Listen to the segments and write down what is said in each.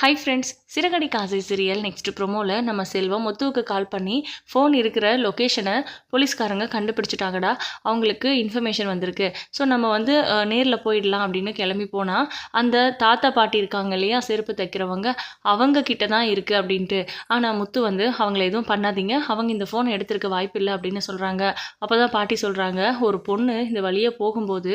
Hi friends சிறகடி காசை serial next ப்ரொமோவில் நம்ம செல்வம் முத்துவுக்கு கால் பண்ணி ஃபோன் இருக்கிற லொக்கேஷனை போலீஸ்காரங்க கண்டுபிடிச்சிட்டாங்கடா. அவங்களுக்கு இன்ஃபர்மேஷன் வந்திருக்கு. ஸோ நம்ம வந்து நேரில் போயிடலாம் அப்படின்னு கிளம்பி போனால் அந்த தாத்தா பாட்டி இருக்காங்க இல்லையா செருப்பு தைக்கிறவங்க அவங்க கிட்ட தான் இருக்குது அப்படின்ட்டு. ஆனால் முத்து வந்து அவங்கள எதுவும் பண்ணாதீங்க. அவங்க இந்த ஃபோன் எடுத்திருக்க வாய்ப்பு இல்லை அப்படின்னு சொல்கிறாங்க அப்போ தான் பாட்டி சொல்கிறாங்க ஒரு பொண்ணு இந்த வழியே போகும்போது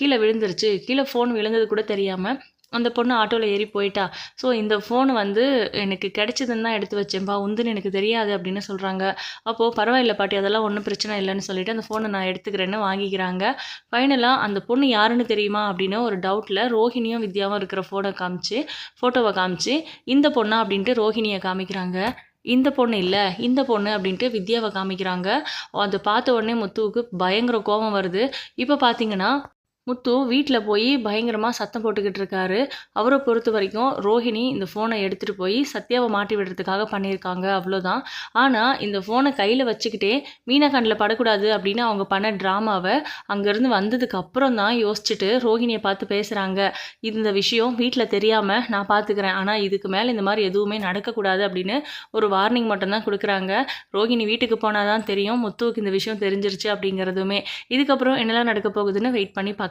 கீழே விழுந்துருச்சு. கீழே ஃபோன் விழுந்தது கூட தெரியாமல் அந்த பொண்ணு ஆட்டோவில் ஏறி போயிட்டா. ஸோ இந்த ஃபோன் வந்து எனக்கு கிடைச்சதுன்னு தான் எடுத்து வச்சேன்பா உந்துன்னு எனக்கு தெரியாது அப்படின்னு சொல்கிறாங்க அப்போது பரவாயில்ல பாட்டி அதெல்லாம் ஒன்றும் பிரச்சனை இல்லைன்னு சொல்லிட்டு அந்த ஃபோனை நான் எடுத்துக்கிறேன்னு வாங்கிக்கிறாங்க. ஃபைனலாக அந்த பொண்ணு யாருன்னு தெரியுமா? அப்படின்னு ஒரு டவுட்டில் ரோஹிணியும் வித்யாவும் இருக்கிற ஃபோனை காமிச்சு ஃபோட்டோவை காமிச்சு இந்த பொண்ணா? அப்படின்ட்டு ரோஹிணியை காமிக்கிறாங்க. இந்த பொண்ணு இல்லை இந்த பொண்ணு? அப்படின்ட்டு வித்யாவை காமிக்கிறாங்க. அதை பார்த்த உடனே முத்துவுக்கு பயங்கர கோபம் வருது. இப்போ பார்த்தீங்கன்னா முத்து வீட்டில் போய் பயங்கரமாக சத்தம் போட்டுக்கிட்டு இருக்காரு. அவரை பொறுத்த வரைக்கும் ரோஹிணி இந்த ஃபோனை எடுத்துகிட்டு போய் சத்யாவை மாட்டி விடுறதுக்காக பண்ணியிருக்காங்க அவ்வளோதான் ஆனால் இந்த ஃபோனை கையில் வச்சுக்கிட்டே மீனாகண்டில் படக்கூடாது அப்படின்னு அவங்க பண்ண ட்ராமாவை அங்கேருந்து வந்ததுக்கு அப்புறம் தான் யோசிச்சுட்டு ரோஹிணியை பார்த்து பேசுகிறாங்க இந்த விஷயம் வீட்டில் தெரியாமல் நான் பார்த்துக்கிறேன். ஆனால் இதுக்கு மேலே இந்த மாதிரி எதுவுமே நடக்கக்கூடாது அப்படின்னு ஒரு வார்னிங் மட்டும்தான் கொடுக்குறாங்க. ரோஹிணி வீட்டுக்கு போனால் தான் தெரியும் முத்துவுக்கு இந்த விஷயம் தெரிஞ்சிருச்சு அப்படிங்கிறதுமே. இதுக்கப்புறம் என்னெல்லாம் நடக்க போகுதுன்னு வெயிட் பண்ணி